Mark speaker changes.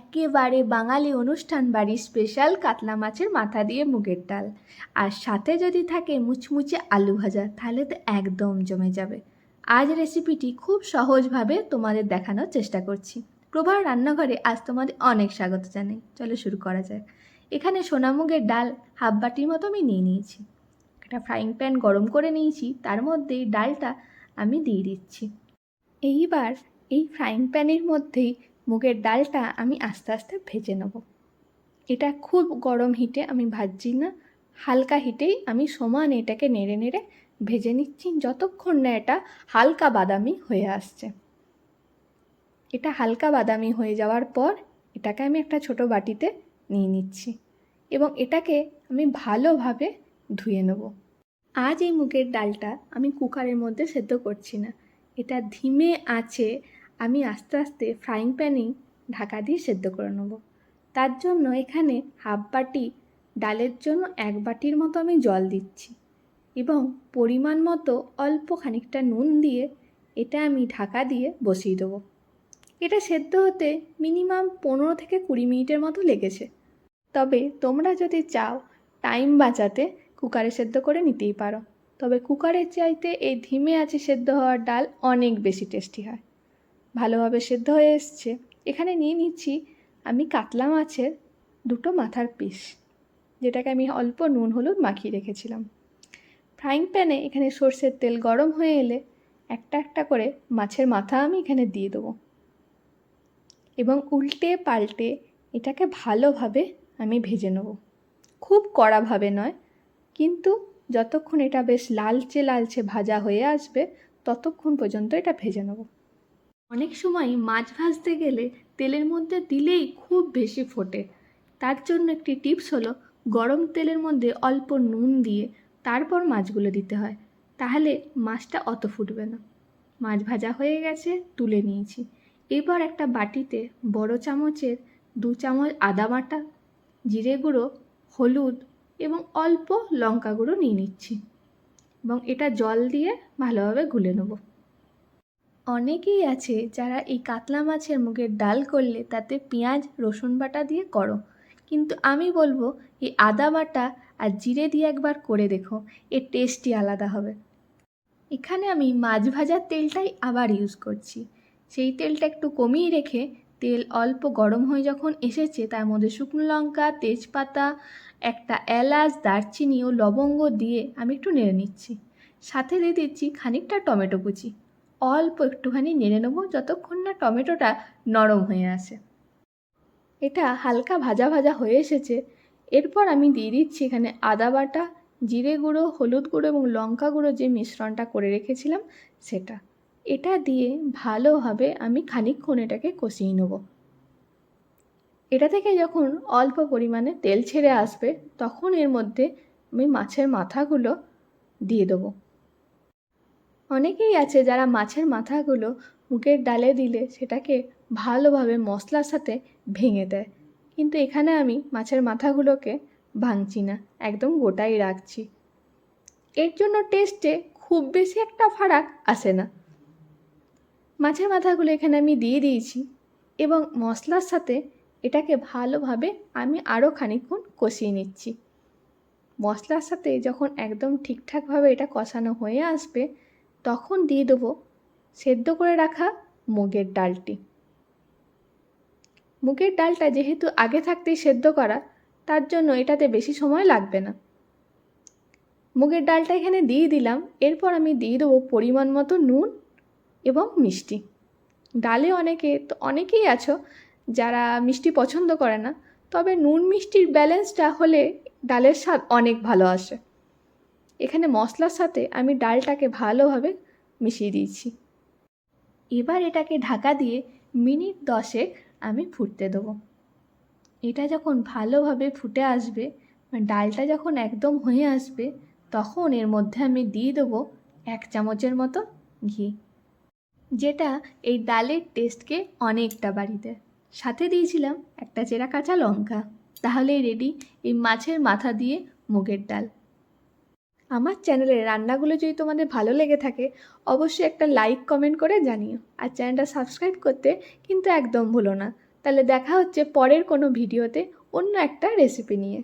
Speaker 1: একেবারে বাঙালি অনুষ্ঠান বাড়ির স্পেশাল কাতলা মাছের মাথা দিয়ে মুগের ডাল। আর সাথে যদি থাকে মুচমুচে আলু ভাজা, তাহলে তো একদম জমে যাবে। আজ রেসিপিটি খুব সহজভাবে তোমাদের দেখানোর চেষ্টা করছি। প্রভার রান্নাঘরে আজ তোমাদের অনেক স্বাগত জানাই। চলো শুরু করা যাক। এখানে সোনামুগের ডাল হাফ বাটির মতো আমি নিয়ে নিয়েছি। একটা ফ্রাইং প্যান গরম করে নিয়েছি, তার মধ্যেই ডালটা আমি দিয়ে দিচ্ছি। এইবার এই ফ্রাইং প্যানের মধ্যেই মুগের ডালটা আমি আস্তে আস্তে ভেজে নেব। এটা খুব গরম হিটে আমি ভাজছি না, হালকা হিটেই আমি সমান এটাকে নেড়ে নেড়ে ভেজে নিচ্ছি যতক্ষণ না এটা হালকা বাদামি হয়ে আসছে। এটা হালকা বাদামি হয়ে যাওয়ার পর এটাকে আমি একটা ছোট বাটিতে নিয়ে নিচ্ছি এবং এটাকে আমি ভালোভাবে ধুয়ে নেব। আজ এই মুগের ডালটা আমি কুকারের মধ্যে সেদ্ধ করছি না। এটা ধিমে আছে আমি আস্তে আস্তে ফ্রাইং প্যানেই ঢাকা দিয়ে সেদ্ধ করে নেব। তার জন্য এখানে হাফ বাটি ডালের জন্য এক বাটির মতো আমি জল দিচ্ছি এবং পরিমাণ মতো অল্প খানিকটা নুন দিয়ে এটা আমি ঢাকা দিয়ে বসিয়ে দেবো। এটা সেদ্ধ হতে মিনিমাম পনেরো থেকে কুড়ি মিনিটের মতো লেগেছে। তবে তোমরা যদি চাও টাইম বাঁচাতে কুকারে সেদ্ধ করে নিতেই পারো। তবে কুকারের চাইতে এই ধিমে আছে সেদ্ধ হওয়ার ডাল অনেক বেশি টেস্টি হয়। ভালোভাবে সেদ্ধ হয়ে এসছে। এখানে নিয়ে নিচ্ছি আমি কাতলা মাছের দুটো মাথার পিস, যেটাকে আমি অল্প নুন হলুদ মাখিয়ে রেখেছিলাম। ফ্রাইং প্যানে এখানে সর্ষের তেল গরম হয়ে এলে একটা একটা করে মাছের মাথা আমি এখানে দিয়ে দেবো এবং উল্টে পাল্টে এটাকে ভালোভাবে আমি ভেজে নেব। খুব কড়াভাবে নয়, কিন্তু যতক্ষণ এটা বেশ লালচে লালচে ভাজা হয়ে আসবে, ততক্ষণ পর্যন্ত এটা ভেজে নেব। অনেক সময় মাছ ভাজতে গেলে তেলের মধ্যে দিলেই খুব বেশি ফোটে। তার জন্য একটি টিপস হলো, গরম তেলের মধ্যে অল্প নুন দিয়ে তারপর মাছগুলো দিতে হয়। তাহলে মাছটা অত ফুটবে না। মাছ ভাজা হয়ে গেছে, তুলে নিয়েছি। এবার একটা বাটিতে বড় চামচের দু চামচ আদা বাটা, জিরে গুঁড়ো, হলুদ এবং অল্প লঙ্কা গুঁড়ো নিয়ে নিচ্ছি। এবং এটা জল দিয়ে ভালোভাবে গুলে নেব। অনেকেই আছে যারা এই কাতলা মাছের মুগের ডাল করলে তাতে পেঁয়াজ, রসুন বাটা দিয়ে করো। কিন্তু আমি বলব, এই আদা বাটা আর জিরে দিয়ে একবার করে দেখো, এর টেস্টই আলাদা হবে। এখানে আমি মাছ ভাজার তেলটাই আবার ইউজ করছি। সেই তেলটা একটু কমিয়ে রেখে তেল অল্প গরম হয়ে যখন এসেছে, তার মধ্যে শুকনো লঙ্কা, তেজপাতা, একটা এলাচ, দারচিনি ও লবঙ্গ দিয়ে আমি একটু নেড়ে নিচ্ছি। সাথে দিয়ে দিচ্ছি খানিকটা টমেটো কুচি। অল্প একটুখানি নেড়ে নেব যতক্ষণ না টমেটোটা নরম হয়ে আসে। এটা হালকা ভাজা ভাজা হয়ে এসেছে। এরপর আমি দিয়ে দিচ্ছি এখানে আদা বাটা, জিরে গুঁড়ো, হলুদ গুঁড়ো এবং লঙ্কা গুঁড়ো যে মিশ্রণটা করে রেখেছিলাম সেটা। এটা দিয়ে ভালোভাবে আমি খানিকক্ষণ এটাকে কষিয়ে নেব। এটা থেকে যখন অল্প পরিমাণে তেল ছেড়ে আসবে তখন এর মধ্যে আমি মাছের মাথাগুলো দিয়ে দেবো। অনেকেই আছে যারা মাছের মাথাগুলো মুগের ডালে দিলে সেটাকে ভালোভাবে মশলার সাথে ভেঙে দেয়। কিন্তু এখানে আমি মাছের মাথাগুলোকে ভাঙছি না, একদম গোটাই রাখছি। এর জন্য টেস্টে খুব বেশি একটা ফারাক আসে না। মাছের মাথাগুলো এখানে আমি দিয়ে দিয়েছি এবং মশলার সাথে এটাকে ভালোভাবে আমি আরও খানিকক্ষণ কষিয়ে নিচ্ছি। মশলার সাথে যখন একদম ঠিকঠাকভাবে এটা কষানো হয়ে আসবে তখন দিয়ে দেবো সেদ্ধ করে রাখা মুগের ডালটি। মুগের ডালটা যেহেতু আগে থাকতেই সেদ্ধ করা, তার জন্য এটাতে বেশি সময় লাগবে না। মুগের ডালটা এখানে দিয়ে দিলাম, এরপর আমি দিয়ে দেবো পরিমাণ মতো নুন এবং মিষ্টি। ডালে অনেকে, তো অনেকেই আছো যারা মিষ্টি পছন্দ করে না, তবে নুন মিষ্টির ব্যালেন্সটা হলে ডালের স্বাদ অনেক ভালো আসে। এখানে মশলার সাথে আমি ডালটাকে ভালোভাবে মিশিয়ে দিয়েছি। এবার এটাকে ঢাকা দিয়ে মিনিট দশেক আমি ফুটতে দেবো। এটা যখন ভালোভাবে ফুটে আসবে মানে ডালটা যখন একদম হয়ে আসবে, তখন এর মধ্যে আমি দিয়ে দেবো এক চামচের মতো ঘি, যেটা এই ডালের টেস্টকে অনেকটা দেয়। সাথে দিয়েছিলাম একটা চেরা কাঁচা লঙ্কা। তাহলেই রেডি এই মাছের মাথা দিয়ে মুগের ডাল। আমার চ্যানেলের রান্নাগুলো যদি তোমাদের ভালো লেগে থাকে, অবশ্যই একটা লাইক কমেন্ট করে জানিও। আর চ্যানেলটা সাবস্ক্রাইব করতে কিন্তু একদম ভুলো না। তাহলে দেখা হচ্ছে পরের কোনো ভিডিওতে অন্য একটা রেসিপি নিয়ে।